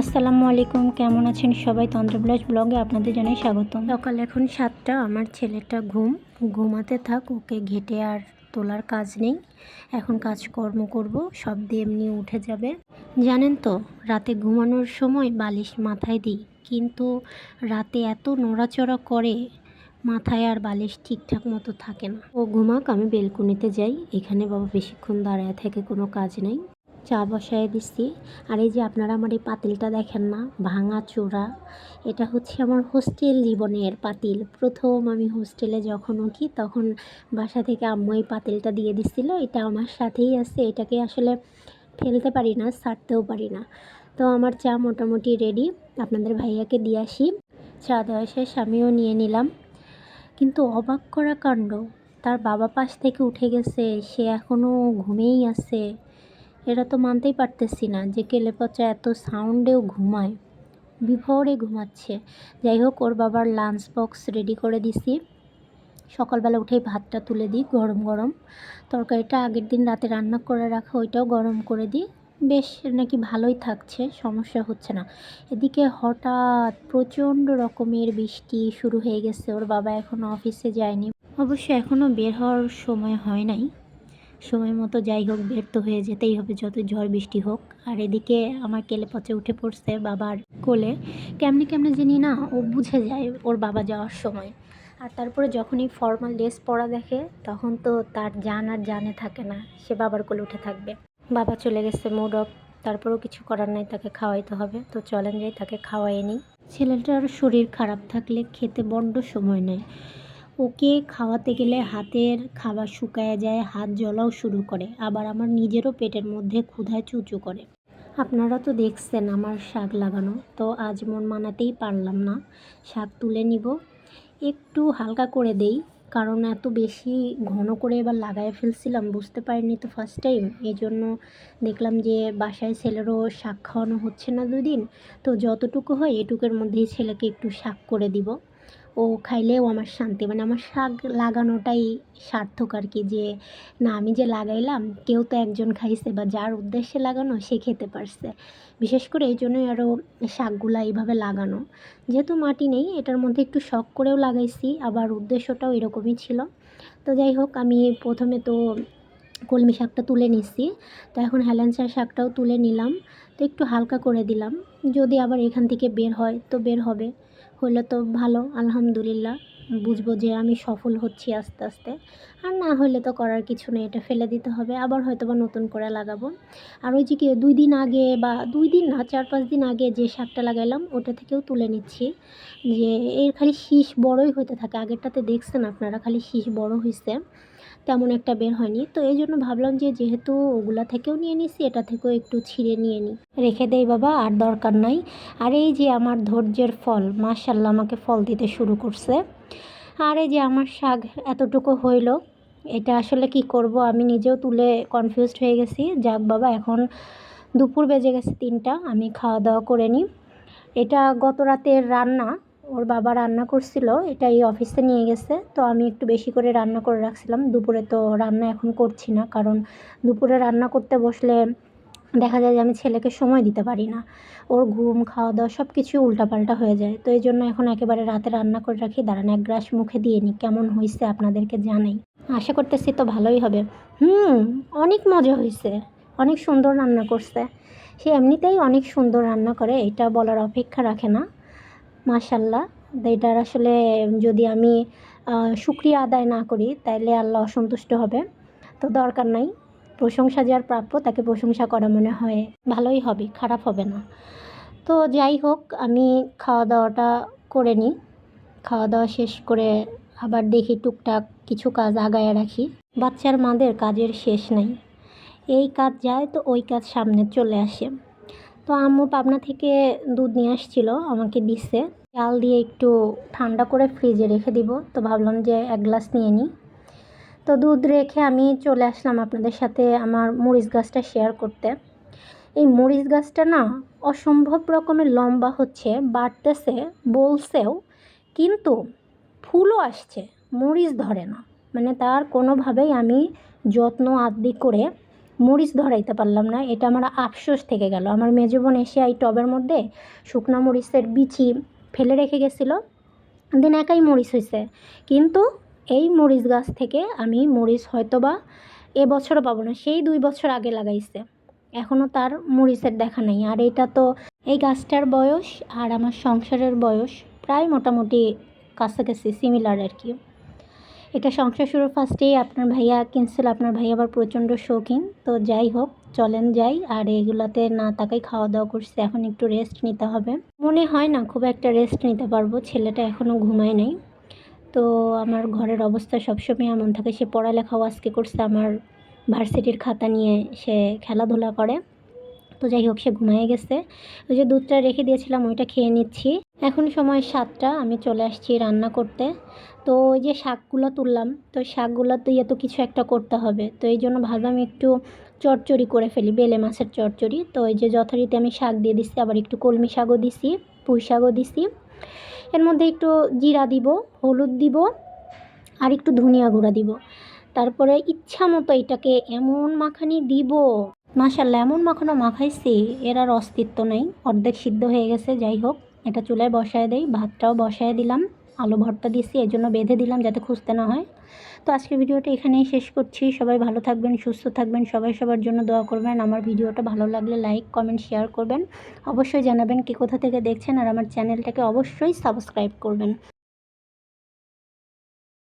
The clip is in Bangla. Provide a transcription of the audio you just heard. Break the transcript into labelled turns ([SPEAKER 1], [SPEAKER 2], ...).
[SPEAKER 1] আসসালামু আলাইকুম, কেমন আছেন সবাই? তন্ত্রবিলাস ব্লগে আপনাদের জানাই স্বাগত সকাল এখন সাতটা, আমার ছেলেটা ঘুম। ঘুমাতে থাক, ওকে ঘেটে আর তোলার কাজ নেই। এখন কাজকর্ম করব, সব দিয়ে এমনি উঠে যাবে। জানেন তো, রাতে ঘুমানোর সময় বালিশ মাথায় দিই। কিন্তু রাতে এত নড়াচড়া করে, মাথায় আর বালিশ ঠিকঠাক মতো থাকে না। ও ঘুমাক, আমি বেলকুনিতে যাই। এখানে বাবা বেশিক্ষণ দাঁড়ায় থেকে কোনো কাজ নেই। চা বসায় দিচ্ছি আর এই যে আপনারা আমার এই পাতিলটা দেখেন না, ভাঙা চূড়া, এটা হচ্ছে আমার হোস্টেল জীবনের পাতিল। প্রথম আমি হোস্টেলে যখন উঠি তখন বাসা থেকে আম্মু এই পাতিলটা দিয়ে দিছিল, এটা আমার সাথেই আছে, এটাকে আসলে ফেলতে পারি না, ছাড়তেও পারি না। তো আমার চা মোটামুটি রেডি আপনাদের ভাইয়াকে দিয়ে আসি। চা দেওয়া শেষ, আমিও নিয়ে নিলাম। কিন্তু অবাক করা কাণ্ড, তার বাবা পাশ থেকে উঠে গেছে, সে এখনও ঘুমেই আছে। এটা তো মানতেই পারতেছি না যে কেলে পচা এত সাউন্ডেও ঘুমায়। বিভোরে ঘুমাচ্ছে। যাই হোক, ওর বাবার লাঞ্চ বক্স রেডি করে দিছি। সকালবেলা উঠেই ভাতটা তুলে দিই, গরম গরম। তরকারিটা আগের দিন রাতে রান্না করে রাখা, ওইটাও গরম করে দিই। বেশ, নাকি ভালোই থাকছে, সমস্যা হচ্ছে না। এদিকে হঠাৎ প্রচণ্ড রকমের বৃষ্টি শুরু হয়ে গেছে। ওর বাবা এখনও অফিসে যায়নি। অবশ্য এখনও বের হওয়ার সময় হয় নাই। সময় মতো যাই হোক বের তো হয়ে যেতেই হবে যত ঝড় বৃষ্টি হোক। আর এদিকে আমার কেলে পচে উঠে পড়ছে বাবার কোলে। কেমনে কেমনে জানি না, ও বুঝে যায় ওর বাবা যাওয়ার সময়। আর তারপরে যখনই ফর্মাল ড্রেস পরা দেখে, তখন তো তার জান আর জানে থাকে না, সে বাবার কোলে উঠে থাকবে। বাবা চলে গেছে মুড অফ তারপরেও কিছু করার নাই, তাকে খাওয়াইতে হবে। তো চলেন যাই, তাকে খাওয়াই নিই ছেলেটার শরীর খারাপ থাকলে খেতে বড্ড সময় নেয়। ওকে খাওয়াতে গেলে হাতের খাবার শুকায় যায়, হাত জ্বলাও শুরু করে, আবার আমার নিজেরও পেটের মধ্যে ক্ষুধায় চুচু করে। আপনারা তো দেখছেন আমার শাক লাগানো, তো আজ মন মানাতেই পারলাম না। শাক তুলে নিব। একটু হালকা করে দেই, কারণ এত বেশি ঘন করে এবার লাগাই ফেলছিলাম, বুঝতে পারিনি তো ফার্স্ট টাইম এই জন্য দেখলাম যে বাসায় ছেলেরও শাক খাওয়ানো হচ্ছে না দুদিন, তো যতটুকু হয় এটুকুর মধ্যেই ছেলেকে একটু শাক করে দিব। ও খাইলেও আমার শান্তি মানে আমার শাক লাগানোটাই সার্থক আর কি, যে না, আমি যে লাগাইলাম, কেউ তো একজন খাইছে বা যার উদ্দেশ্যে লাগানো সে খেতে পারছে। বিশেষ করে এই জন্যই আরও শাকগুলা এইভাবে লাগানো। যেহেতু মাটি নেই, এটার মধ্যে একটু শখ করেও লাগাইছি, আবার উদ্দেশ্যটাও এরকমই ছিল। তো যাই হোক, আমি প্রথমে তো কলমি শাকটা তুলে নিচ্ছি তো এখন হেলেঞ্চার শাকটাও তুলে নিলাম, তো একটু হালকা করে দিলাম। যদি আবার এখান থেকে বের হয়, তো বের হবে। হলে তো ভালো আলহামদুলিল্লাহ। বুঝব যে আমি সফল হচ্ছি আস্তে আস্তে। আর না হলে তো করার কিছু নেই, এটা ফেলে দিতে হবে। আবার হয়তো বা নতুন করে লাগাবো। আর ওই যে কি, দুই দিন আগে বা দুই দিন না, চার পাঁচ দিন আগে যে শাকটা লাগাইলাম, ওটা থেকেও তুলে নিচ্ছি। যে এর খালি শীষ বড়ই হতে থাকে। আগেরটাতে দেখছেন আপনারা, খালি শীষ বড় হয়েছে তেমন একটা বের হয়নি। তো এই জন্য ভাবলাম যে যেহেতু ওগুলা থেকেও নিয়ে নিছি, এটা থেকেও একটু ছিঁড়ে নিয়ে নিই রেখে দেই বাবা, আর দরকার নাই। আর এই যে আমার ধৈর্যের ফল মাশাল্লাহ আমাকে ফল দিতে শুরু করছে। আর এই যে আমার শাক এতটুকু হইল, এটা আসলে কি করব? আমি নিজেও তুলে কনফিউজড হয়ে গেছি। যাক বাবা, এখন দুপুর বেজে গেছে তিনটা, আমি খাওয়া দাওয়া করে নিই। এটা গত রাতের রান্না, ওর বাবা রান্না করছিল, এটা এই অফিসে নিয়ে গেছে। তো আমি একটু বেশি করে রান্না করে রাখছিলাম। দুপুরে তো রান্না এখন করছি না, কারণ দুপুরে রান্না করতে বসলে দেখা যায় যে আমি ছেলেকে সময় দিতে পারি না। ওর ঘুম খাওয়া দাওয়া সব কিছু উল্টাপাল্টা হয়ে যায়। তো এই জন্য এখন একেবারে রাতে রান্না করে রাখি। দাঁড়ান, এক গ্রাস মুখে দিয়ে নিই। কেমন হয়েছে আপনাদেরকে জানাই। আশা করতেছি তো ভালোই হবে। হুম, অনেক মজা হয়েছে অনেক সুন্দর রান্না করছে। সে এমনিতেই অনেক সুন্দর রান্না করে, এটা বলার অপেক্ষা রাখে না। মাশাল্লাহ এটার আসলে যদি আমি সুক্রিয়া আদায় না করি, তাইলে আল্লাহ অসন্তুষ্ট হবে। তো দরকার নাই। প্রশংসা যার প্রাপ্য, তাকে প্রশংসা করা মনে হয় ভালোই হবে, খারাপ হবে না। তো যাই হোক, আমি খাওয়া দাওয়াটা করে নিই। খাওয়া দাওয়া শেষ করে আবার দেখি টুকটাক কিছু কাজ আগায় রাখি। বাচ্চার মাদের কাজের শেষ নাই। এই কাজ যায় তো ওই কাজ সামনে চলে আসে। তো আম্মু পাবনা থেকে দুধ নিয়ে আসছিল আমাকে দিচ্ছে চাল দিয়ে একটু ঠান্ডা করে ফ্রিজে রেখে দিব। তো ভাবলাম যে এক গ্লাস নিয়ে নিই। তো দুধ রেখে আমি চলে আসলাম আপনাদের সাথে আমার মরিচ গাছটা শেয়ার করতে। এই মরিচ গাছটা না অসম্ভব রকমের লম্বা হচ্ছে, বাড়তেছে, বলছেও, কিন্তু ফুলও আসছে, মরিচ ধরে না। মানে তার কোনোভাবেই আমি যত্ন আদি করে মরিচ ধরাইতে পারলাম না। এটা আমার আফসোস থেকে গেল। আমার মেজো বোন এসে এই টবের মধ্যে শুকনো মরিচের বিচি ফেলে রেখে গেছিল। দিন একাই মরিচ হয়েছে কিন্তু এই মরিচ গাছ থেকে আমি মরিচ হয়তো বা এবছরও পাবো না, সেই দুই বছর আগে লাগাইছে। এখনও তার মরিচের দেখা নেই। আর এটা তো এই গাছটার বয়স আর আমার সংসারের বয়স প্রায় মোটামুটি কাছাকাছি সিমিলার আর কি। এটা সংসার শুরুর ফার্স্টেই আপনার ভাইয়া কিনছিল, আপনার ভাইয়া আবার প্রচণ্ড শৌখিন। তো যাই হোক, চলেন যাই। আর এগুলাতে না তাকাই খাওয়া দাওয়া করছে, এখন একটু রেস্ট নিতে হবে। মনে হয় না খুব একটা রেস্ট নিতে পারব, ছেলেটা এখনও ঘুমায় নাই। তো আমার ঘরের অবস্থা সবসময় এমন থাকে, সে পড়ালেখাও আজকে করছে, আমার ভার্সিটির খাতা নিয়ে সে খেলাধুলা করে। তো যাই হোক, সে ঘুমিয়ে গেছে। ওই যে দুধটা রেখে দিয়েছিলাম, ওইটা খেয়ে নিচ্ছি। এখন সময় সাতটা, আমি চলে আসছি রান্না করতে। তো ওই যে শাকগুলো তুললাম, তো শাকগুলো দিয়ে তো কিছু একটা করতে হবে। তো এই জন্য ভাবলাম একটু চচ্চড়ি করে ফেলি, বেলে মাছের চটচড়ি। তো ওই যে যথারীতি আমি শাক দিয়ে দিচ্ছি, আবার একটু কলমি শাকও দিছি, পুঁই শাকও দিছি। এর মধ্যে একটু জিরা দিব, হলুদ দিব আর একটু ধনিয়া গুঁড়া দিব। তারপরে ইচ্ছা মতো এটাকে এমন মাখানি দিব। মাশাল্লাহ এমন মাখানো মাখাইছি, এর আর অস্তিত্ব নেই। অর্ধেক সিদ্ধ হয়ে গেছে, যাই হোক, এটা চুলায় বসায় দেই, ভাতটাও বসায় দিলাম। আলু ভর্তা দিয়েছি, এর জন্য বেঁধে দিলাম যাতে খুঁজতে না হয়। তো আজকের ভিডিওটা এখানেই শেষ করছি। সবাই ভালো থাকবেন, সুস্থ থাকবেন, সবাই সবার জন্য দোয়া করবেন। আমার ভিডিওটা ভালো লাগলে লাইক, কমেন্ট, শেয়ার করবেন। অবশ্যই জানাবেন কে কোথা থেকে দেখছেন আর আমার চ্যানেলটাকে অবশ্যই সাবস্ক্রাইব করবেন।